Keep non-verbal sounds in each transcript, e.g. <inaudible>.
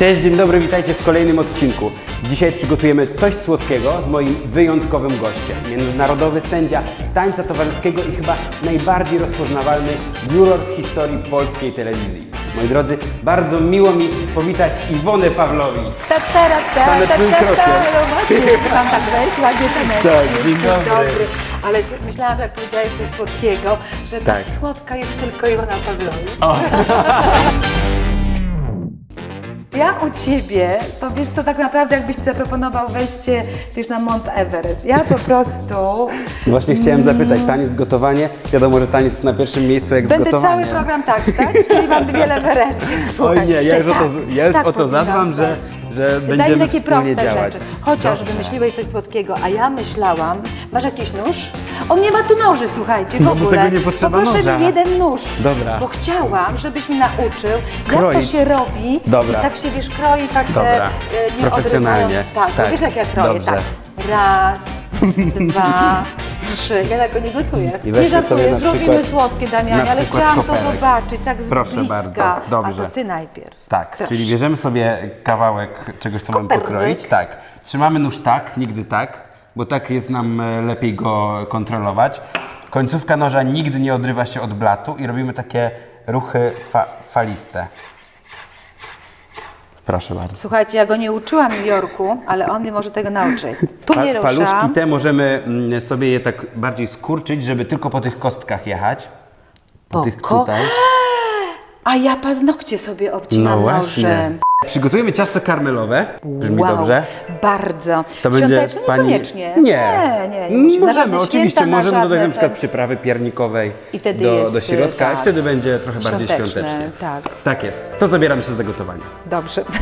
Cześć, dzień dobry, witajcie w kolejnym odcinku. Dzisiaj przygotujemy coś słodkiego z moim wyjątkowym gościem. Międzynarodowy sędzia tańca towarzyskiego i chyba najbardziej rozpoznawalny juror w historii polskiej telewizji. Moi drodzy, bardzo miło mi powitać Iwonę Pawlowicz. Ta, ta, ra, ta, ta, ta, ta, krokiem. robocie. Mam tak wejść, ładnie ten Tak, dzień dobry. Ale z- myślałam, że jak powiedziałeś coś słodkiego, że tak, Tak. słodka jest tylko Iwona Pawlowicz. <laughs> Ja u Ciebie, to wiesz co, tak naprawdę jakbyś mi zaproponował wejście, wiesz, na Mount Everest. Ja po prostu Właśnie chciałem zapytać, taniec, gotowanie. Wiadomo, że taniec jest na pierwszym miejscu jak będę cały program tak stać, czyli mam dwie lewe ręce. Słuchaj, Oj nie, ja już o to, ja już tak o to zadbam, że, stać. Że Daj mi będziemy takie wspólnie proste działać. rzeczy. Chociaż Dobrze. wymyśliłeś coś słodkiego, a ja myślałam, masz jakiś nóż? On nie ma tu noży, słuchajcie, w No ogóle. tego nie potrzeba Poproszę noża. mi jeden nóż. Dobra. Bo chciałam, żebyś mi nauczył, jak to Kroić. się robi. Dobra. I tak się wiesz, kroi, tak Dobra. e, nie Profesjonalnie. odrywając. Tak, Tak. tak. wiesz jak ja kroję, Dobrze. tak. Raz, dwa, trzy. Ja tego nie gotuję. I weźmy nie żartuję, na zrobimy przykład- słodkie, Damianie, na ale przykład chciałam to koperek. zobaczyć tak z Proszę bliska. bardzo, dobrze. A to ty najpierw. Tak, Proszę. czyli bierzemy sobie kawałek czegoś, co mamy pokroić. Tak. Trzymamy nóż tak, nigdy tak, bo tak jest nam e, lepiej go kontrolować. Końcówka noża nigdy nie odrywa się od blatu i robimy takie ruchy fa faliste. Proszę bardzo. Słuchajcie, ja go nie uczyłam w New Yorku, ale on mnie może tego nauczyć. Tu nie Pa- paluszki ruszam. te możemy mm, sobie je tak bardziej skurczyć, żeby tylko po tych kostkach jechać. Po tych Poko- tutaj. A ja paznokcie sobie obcinam nożem. Przygotujemy ciasto karmelowe. Brzmi wow, dobrze. Bardzo. To będzie Świąteczne pani... niekoniecznie. Nie. nie, nie, musimy. Możemy, oczywiście. święta, na możemy dodać żadne na przykład przyprawy piernikowej I wtedy do, jest, do środka tak. i wtedy będzie trochę bardziej Świąteczne, świątecznie. tak. Tak jest. To zabieramy się za gotowanie. Dobrze. <laughs>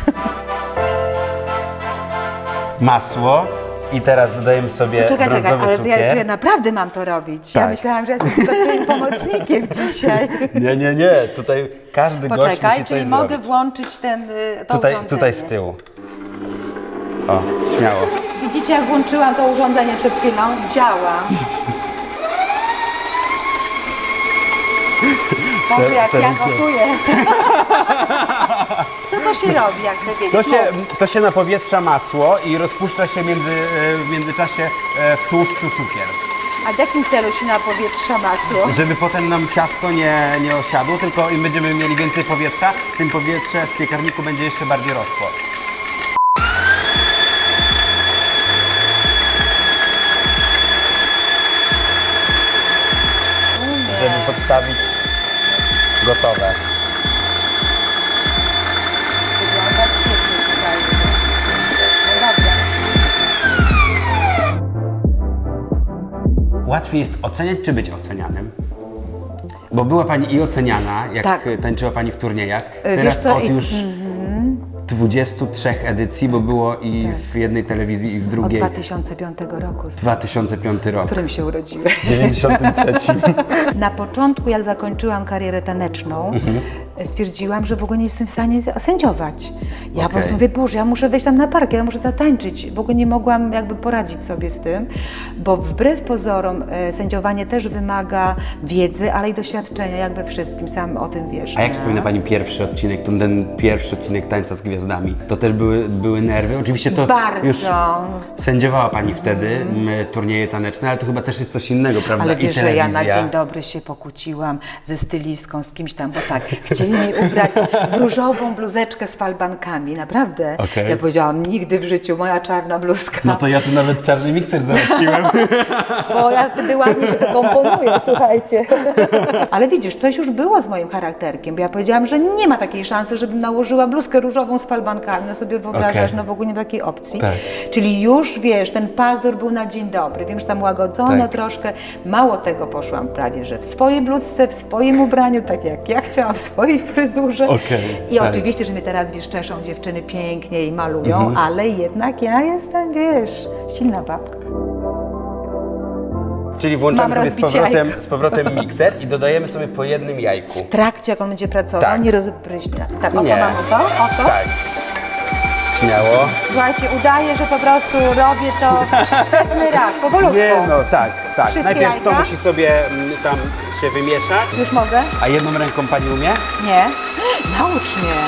Masło i teraz dodajemy sobie Czekaj, czekaj, brązowy ale cukier. ja, czy ja naprawdę mam to robić? Ja Tak. myślałam, że jestem tylko twoim pomocnikiem <laughs> dzisiaj. Nie, nie, nie. Tutaj każdy gość Poczekaj, musi czyli coś mogę zrobić. włączyć ten, y, to Tutaj, urządzenie. tutaj z tyłu. O, śmiało. Widzicie, jak włączyłam to urządzenie przed chwilą? Działa. <laughs> Boże, jak ja gotuję. <laughs> Się robi, jak wiedzieć? To się, to się napowietrza masło i rozpuszcza się między, e, w międzyczasie e, w tłuszczu cukier. A w jakim celu się napowietrza masło? Żeby potem nam ciasto nie, nie osiadło, tylko im będziemy mieli więcej powietrza, tym powietrze w piekarniku będzie jeszcze bardziej rosło. Żeby podstawić gotowe. Łatwiej jest oceniać, czy być ocenianym? Bo była Pani i oceniana, jak Tak. tańczyła Pani w turniejach. E, Teraz wiesz co, od i- już 23 edycji, bo było i w jednej telewizji, i w Od drugiej. 2005 roku, w 2005 rok. którym się urodziłeś. W 93. <laughs> Na początku, jak zakończyłam karierę taneczną, Mhm. stwierdziłam, że w ogóle nie jestem w stanie sędziować. Ja po Okej. prostu mówię, Boże, ja muszę wejść tam na parkę, ja muszę zatańczyć. W ogóle nie mogłam jakby poradzić sobie z tym, bo wbrew pozorom e, sędziowanie też wymaga wiedzy, ale i doświadczenia, jakby wszystkim, sam o tym wiesz. A jak wspomina Pani pierwszy odcinek, ten, ten pierwszy odcinek Tańca z Gwiazdami? To też były, były nerwy? Oczywiście to Bardzo. już sędziowała Pani wtedy m, turnieje taneczne, ale to chyba też jest coś innego, prawda? Ale wiesz, że ja na dzień dobry się pokłóciłam ze stylistką, z kimś tam, bo tak, chcieli mnie ubrać w różową bluzeczkę z falbankami, naprawdę. Okej. Ja powiedziałam, nigdy w życiu, moja czarna bluzka, No to ja tu nawet czarny mikser załatwiłem. <laughs> bo ja wtedy ładnie się to komponuję, słuchajcie. <laughs> Ale widzisz, coś już było z moim charakterkiem, bo ja powiedziałam, że nie ma takiej szansy, żebym nałożyła bluzkę różową z falbankami, no sobie wyobrażasz, Okej. no w ogóle nie ma takiej opcji. Tak. Czyli już, wiesz, ten pazur był na dzień dobry, wiem, że tam łagodzono Tak. troszkę, mało tego poszłam prawie, że w swojej bluzce, w swoim ubraniu, tak jak ja chciałam, w swojej fryzurze. Okej, I tak. oczywiście, że mnie teraz, wiesz, czeszą dziewczyny pięknie i malują, Mhm. ale jednak ja jestem, wiesz, silna babka. Czyli włączamy Mam sobie z powrotem, z powrotem mikser i dodajemy sobie po jednym jajku. W trakcie, jak on będzie pracował, Tak. nie rozbryźnia. Tak, oto Nie. mamy to, oto. Tak. Śmiało. Słuchajcie, udaję, że po prostu robię to <laughs> setny raz, powolutku. Nie no, tak, tak. Wszystkie Najpierw to jajka? musi sobie mm, tam się wymieszać. Już mogę? A jedną ręką pani umie? Nie. <gasps> Naucz mnie.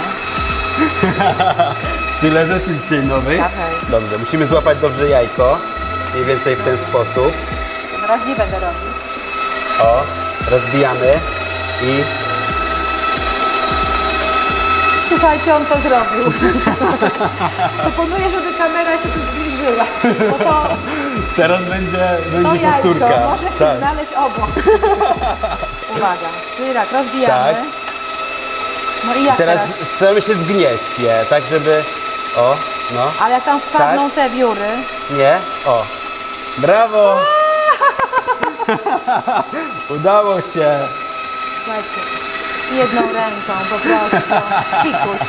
<laughs> Tyle rzeczy dzisiaj nowych. Dawaj. Dobrze, musimy złapać dobrze jajko. Mniej więcej w ten sposób. Na razie nie będę robić. O, rozbijamy i Słuchajcie, on to zrobił. <laughs> Proponuję, żeby kamera się tu zbliżyła. Bo to, teraz będzie, to będzie jajko powtórka. może się Tak. znaleźć obok. <laughs> Uwaga. Tak, rozbijamy. Tak. No i jak Teraz teraz? staramy się zgnieść je, tak żeby... O, no, Ale jak tam wpadną Tak. te wióry, nie, o. Brawo! <laughs> Udało się. słuchajcie, jedną ręką po prostu, pikuś,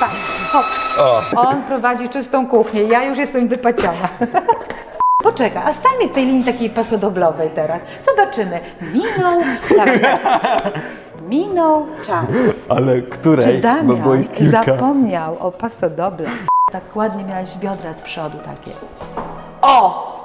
tak, hop. O, On prowadzi czystą kuchnię, ja już jestem wypaciona. <laughs> Poczekaj, a stańmy w tej linii takiej pasodoblowej teraz. Zobaczymy. Minął, <laughs> minął czas. <laughs> ale której? Czy Damian zapomniał o pasodoble? Tak ładnie miałeś biodra z przodu takie. O!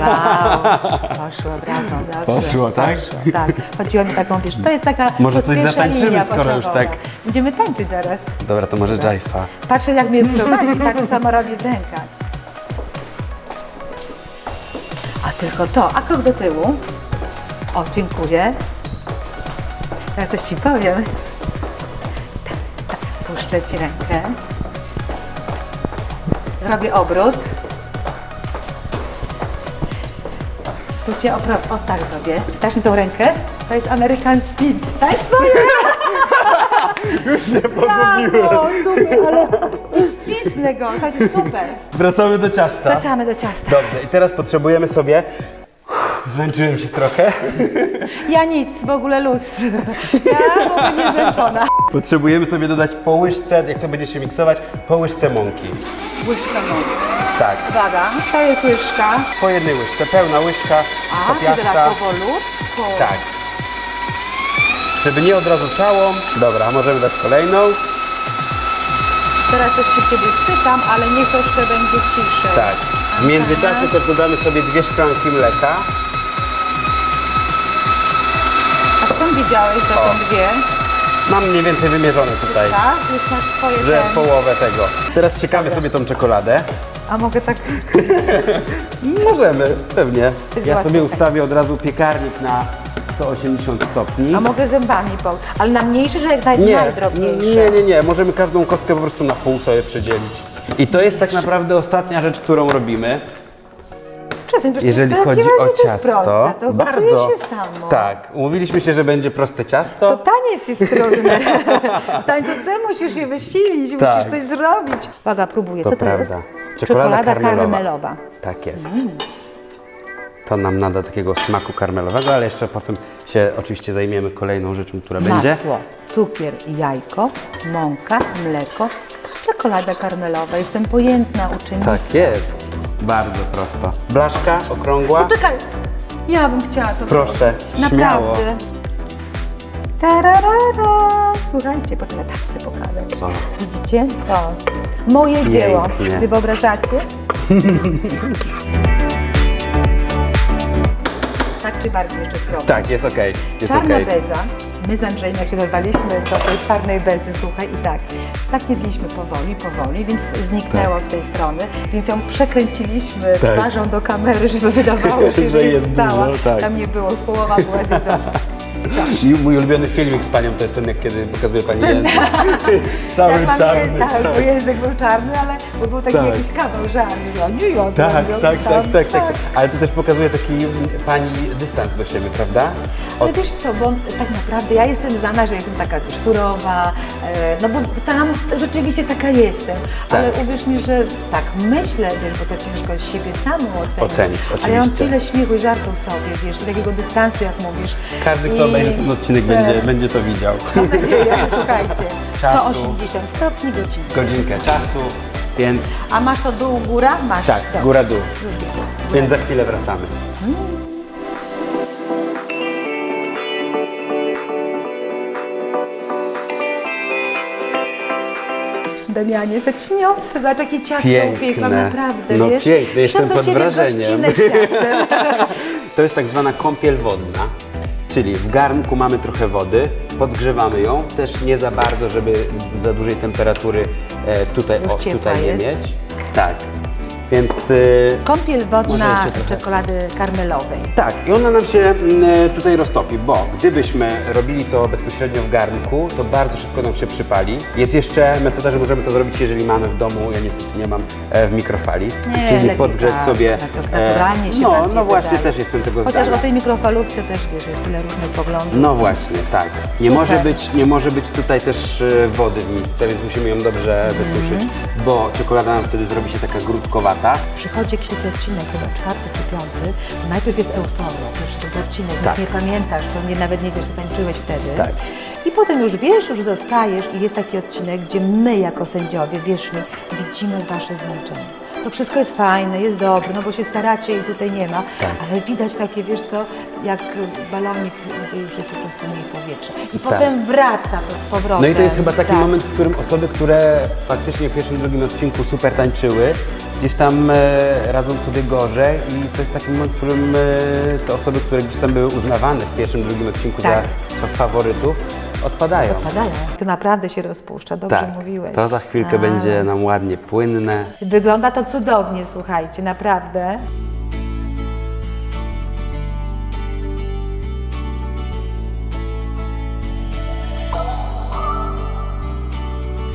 Wow, poszło, brawo, dobrze. Poszło, tak? Poszło, tak. Chodziło mi taką, wiesz, to jest taka Może coś pierwsza zatańczymy, linia skoro już tak. Będziemy tańczyć teraz. Dobra, to może Jaifa. Patrzę jak mnie prowadzi, patrzę co ma robi w rękach. A tylko to, a krok do tyłu. O, dziękuję. Teraz coś Ci powiem. Tak, tak, puszczę Ci rękę. Zrobię obrót. Tu Cię opra- o tak zrobię. Dasz mi tą rękę? To jest American Spin. Daj swoje! <laughs> Już się Brawo, super, ale ścisnę go, słuchajcie, super. Wracamy do ciasta. Wracamy do ciasta. Dobrze, i teraz potrzebujemy sobie... Zmęczyłem się trochę. <laughs> Ja nic, w ogóle luz. Ja w ogóle nie zmęczona. Potrzebujemy sobie dodać po łyżce, jak to będzie się miksować, po łyżce mąki. Łyżka mąki. Tak, Uwaga, to jest łyżka. po jednej łyżce, pełna łyżka A, kopiasta. tak powolutku? Tak. Żeby nie od razu całą. Dobra, możemy dać kolejną. Teraz też się Ciebie spytam, ale niech troszkę będzie ciszej. Tak. W międzyczasie też dodamy sobie dwie szklanki mleka. Że O. są dwie? Mam mniej więcej wymierzone tutaj, Tak? Już masz swoje że ten. połowę tego. Teraz siekamy sobie tą czekoladę. A mogę tak... <laughs> Możemy, pewnie. jest Ja sobie ustawię od razu piekarnik na 180 stopni. A mogę zębami po... Ale na mniejszy, że jak naj... Nie, najdrobniejsze? nie, nie, nie. Możemy każdą kostkę po prostu na pół sobie przedzielić. I to jest tak naprawdę ostatnia rzecz, którą robimy. Przecież Jeżeli to chodzi o to jest ciasto. proste, to gotuje się samo. Tak, umówiliśmy się, że będzie proste ciasto. To taniec jest trudny. W tańcu ty musisz się wysilić, Tak. musisz coś zrobić. Uwaga, próbuję. To Co to prawda. jest? Czekolada karmelowa. karmelowa. Tak jest. Mm. To nam nada takiego smaku karmelowego, ale jeszcze potem się oczywiście zajmiemy kolejną rzeczą, która będzie. Masło, cukier, jajko, mąka, mleko, czekolada karmelowa. Jestem pojętna uczennica. Tak jest. Bardzo prosto. Blaszka okrągła. Czekaj, ja bym chciała to Proszę, zrobić. śmiało. Naprawdę. Tararara. Słuchajcie, poczekaj, tak chcę pokazać. Co? Widzicie? To moje dzieło. Wy wyobrażacie? <laughs> tak czy bardziej jeszcze skromnie? Tak, jest okej. Jest Czarna okej. beza. My z Andrzejem, jak się dodaliśmy do tej czarnej bezy, słuchaj, i tak, tak jedliśmy powoli, powoli, więc zniknęło z tej strony, więc ją przekręciliśmy Tak. twarzą do kamery, żeby wydawało <laughs> się, że, Że jest, jest stała. dużo, tak. Tam nie było, połowa była zjedzona. I mój ulubiony filmik z panią to jest ten, jak kiedy pokazuje pani język. <laughs> Cały ja czarny. pamiętam, bo język był czarny, ale bo był taki Tak. jakiś kawał żarny, że Tak, robią tak, tam, tak, tak, tak. Ale to też pokazuje taki pani dystans do siebie, prawda? Ale wiesz co, bo tak naprawdę ja jestem znana, że jestem taka już surowa, e, no bo tam rzeczywiście taka jestem, ale uwierz mi, że tak myślę, wiesz, bo to ciężko z siebie samą ocenić. Ocenić, Ale ja mam oczywiście. tyle śmiechu i żartów sobie, wiesz, i takiego dystansu, jak mówisz. Każdy, kto I- obejrzy ten odcinek, Tak. będzie, będzie to widział. Mam nadzieję, <laughs> słuchajcie, Czasu. 180 stopni godziny. Godzinkę czasu, więc, A masz to dół, góra? Masz. Tak, Dobrze. góra, dół. Już widzę. więc za chwilę wracamy. Damianie, to ci niosę, zobacz jakie ciasto Piękne. upiekłam, naprawdę, No wiesz? piękne, jestem Szłam do pod ciebie wrażeniem. gościnę z ciastem. <laughs> To jest tak zwana kąpiel wodna. Czyli w garnku mamy trochę wody, podgrzewamy ją, też nie za bardzo, żeby za dużej temperatury e, tutaj, Już o, ciepła tutaj nie jest. mieć. Tak, więc... y, Kąpiel wodna trochę. czekolady karmelowej. Tak, i ona nam się mm, tutaj roztopi, bo gdybyśmy robili to bezpośrednio w garnku, to bardzo szybko nam się przypali. Jest jeszcze metoda, że możemy to zrobić, jeżeli mamy w domu, ja niestety nie mam, e, w mikrofali. Nie, Czyli lepiej podgrzeć tak, sobie. tak, naturalnie się no, bardziej no właśnie, wydaje. też jestem tego Chociaż zdania. o tej mikrofalówce też wiesz, jest tyle różnych poglądów. No właśnie, tak. Nie Super. może, być, nie może być tutaj też e, wody w misce, więc musimy ją dobrze Mhm. wysuszyć, bo czekolada nam wtedy zrobi się taka grudkowata. Przychodzi jakiś taki odcinek, chyba czwarty czy piąty, najpierw jest euforia, wiesz, ten odcinek, Tak. nie pamiętasz, pewnie nawet nie wiesz, co tańczyłeś wtedy. Tak. I potem już wiesz, już zostajesz i jest taki odcinek, gdzie my jako sędziowie, wierz mi, widzimy Wasze zmęczenie. To wszystko jest fajne, jest dobre, no bo się staracie i tutaj nie ma, Tak. ale widać takie, wiesz co, jak balonik, gdzie już jest po prostu mniej powietrza. I Tak. potem wraca to z powrotem. No i to jest chyba taki Tak. moment, w którym osoby, które faktycznie w pierwszym, drugim odcinku super tańczyły, gdzieś tam e, radzą sobie gorzej i to jest taki moment, w którym e, te osoby, które gdzieś tam były uznawane w pierwszym, drugim odcinku Tak. za faworytów, odpadają. Padają. To naprawdę się rozpuszcza, dobrze tak, mówiłeś. to za chwilkę A. będzie nam ładnie płynne. Wygląda to cudownie, słuchajcie, naprawdę.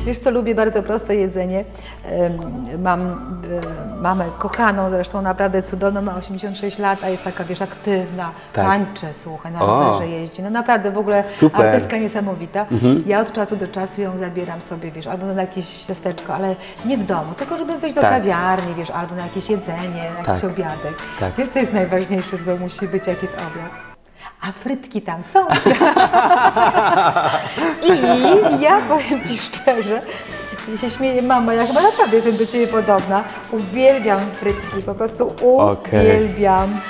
Wiesz co, lubię bardzo proste jedzenie. Mam e, mamę kochaną, zresztą naprawdę cudowną, ma 86 lat, a jest taka, wiesz, aktywna, Tak. tańczy, słuchaj, na rowerze jeździ. No naprawdę w ogóle Super. Mhm. artystka niesamowita. Ja od czasu do czasu ją zabieram sobie, wiesz, albo na jakieś ciasteczko, ale nie w domu, tylko żeby wyjść do Tak. kawiarni, wiesz, albo na jakieś jedzenie, na jakiś Tak. obiadek. Tak. Wiesz, co jest najważniejsze, że musi być jakiś obiad? A frytki tam są. I ja powiem Ci szczerze, się śmieję, mama, ja chyba naprawdę jestem do Ciebie podobna. Uwielbiam frytki, po prostu uwielbiam.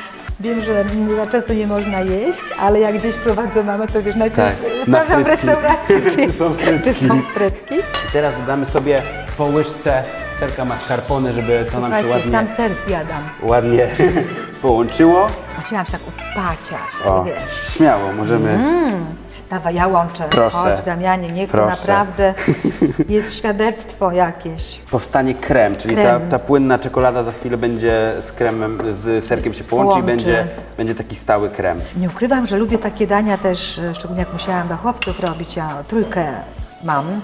Wiem, że za często nie można jeść, ale jak gdzieś prowadzę mamę, to wiesz, najpierw Tak, na sprawdzam w frytki. restauracji, czy, <laughs> jest, Są frytki. czy są frytki. I teraz dodamy sobie po łyżce serka mascarpone, żeby to nam się Słuchajcie, ładnie, sam ser zjadam. ładnie <laughs> połączyło. Chciałam się tak upaciać, O, tak wiesz. śmiało, możemy. Dawaj, ja łączę. Proszę. Chodź, Damianie, niech to Proszę. naprawdę <laughs> jest świadectwo jakieś. Powstanie krem, czyli ta, Krem. ta płynna czekolada za chwilę będzie z kremem, z serkiem się połączy i Połączy. będzie, będzie taki stały krem. Nie ukrywam, że lubię takie dania też, e, szczególnie jak musiałam dla chłopców robić, ja trójkę mam,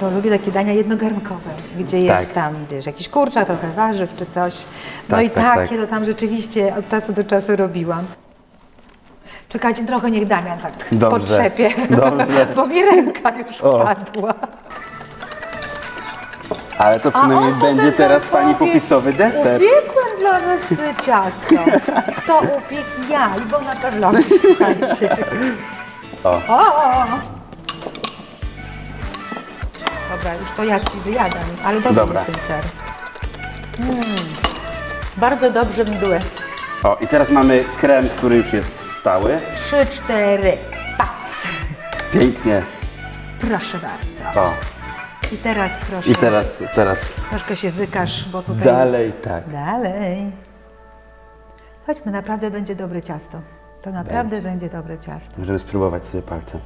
to lubię takie dania jednogarnkowe, gdzie jest Tak. tam, wiesz, jakiś kurczak, trochę warzyw czy coś. No Tak, i tak, takie tak. to tam rzeczywiście od czasu do czasu robiłam. Czekajcie, trochę niech Damian tak Dobrze, potrzepie, dobrze. <laughs> bo mi ręka już O. padła. Ale to przynajmniej będzie teraz pani powie, popisowy deser. Upiekłam dla was y, ciasto. Kto upiekł? Ja, Iwona Pawlowicz, słuchajcie. O. O! Dobra, już to ja ci wyjadam, ale dobry Dobra. jest ten ser. Mm. Bardzo dobrze mdły. o, i teraz mamy krem, który już jest stały. Trzy, cztery, pac. Pięknie. Proszę bardzo. O. I teraz proszę, I teraz, teraz troszkę się wykaż, bo tutaj... dalej tak. Dalej. Chodź, no naprawdę będzie dobre ciasto. To naprawdę będzie, dobre ciasto. Możemy spróbować sobie palce.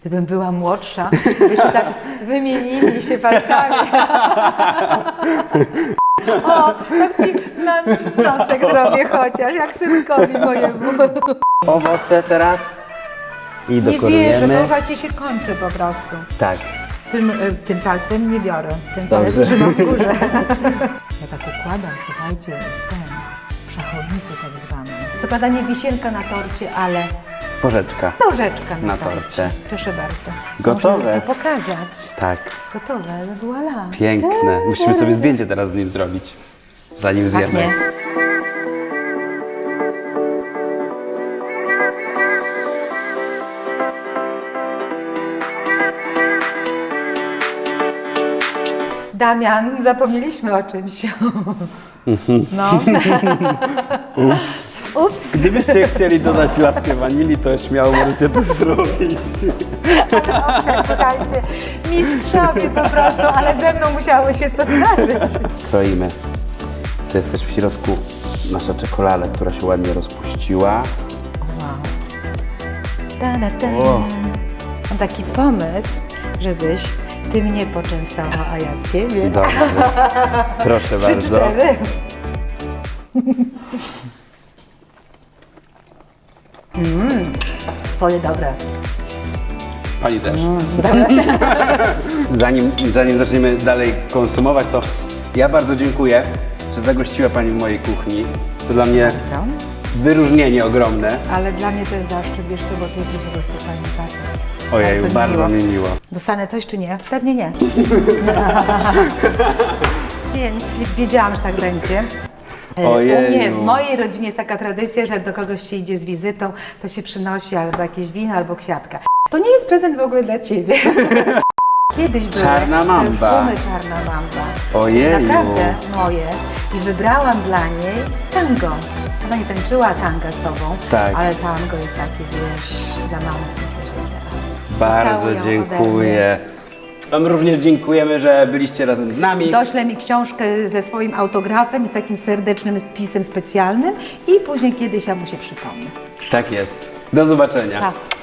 Gdybym była młodsza, byśmy tak <laughs> wymienili się palcami. <laughs> O, tak ci na nosek zrobię chociaż, jak synkowi mojemu. Owoce teraz. I Nie wierzę, to się kończy po prostu. Tak. Tym, y, tym palcem nie biorę, ten palec Dobrze. trzymam w górze. <laughs> Ja tak układam, słuchajcie, ten, szachownicę tak zwaną. Co prawda nie wisienka na torcie, ale Porzeczka. nożeczka na, Na torcie. Proszę bardzo. Gotowe. Możemy to pokazać. Tak. Gotowe, voilà. Piękne. Musimy sobie zdjęcie teraz z nim zrobić. Zanim zjemy. Pachnie. Damian, zapomnieliśmy o czymś. <laughs> No. Ups. Gdybyście chcieli dodać laskę wanilii, to śmiało możecie to zrobić. Dobrze, słuchajcie, mistrzowie po prostu, ale ze mną musiało się to zdarzyć. Kroimy. To jest też w środku nasza czekolada, która się ładnie rozpuściła. Wow. Ta, ta, ta. O. Mam taki pomysł, żebyś ty mnie poczęstowała, a ja ciebie. Dobrze. <laughs> Proszę Trzy, bardzo. cztery. Mm, twoje dobre. Pani też. <laughs> zanim, zanim zaczniemy dalej konsumować, to ja bardzo dziękuję, że zagościła Pani w mojej kuchni. To dla mnie Co? wyróżnienie ogromne. Ale dla mnie to jest zaszczyt, wiesz co, bo ty jesteś po prostu facet. Ojej, bardzo mi miło. Dostanę coś czy nie? Pewnie nie. <laughs> <laughs> Więc wiedziałam, że tak będzie. Ojeju. U mnie, w mojej rodzinie jest taka tradycja, że jak do kogoś się idzie z wizytą, to się przynosi albo jakieś wino, albo kwiatka. To nie jest prezent w ogóle dla ciebie. <laughs> Kiedyś były Czarna mamba. perfumy czarna mamba. Ojeju. Naprawdę moje. I wybrałam dla niej tango. Ona nie tańczyła tanga z tobą, Tak. ale tango jest takie, wiesz, dla mamy myślę, że idealne. Bardzo Całują ode dziękuję. Wam również dziękujemy, że byliście razem z nami. Doślę mi książkę ze swoim autografem i z takim serdecznym pisem specjalnym i później kiedyś ja mu się przypomnę. Tak jest. Do zobaczenia. Tak.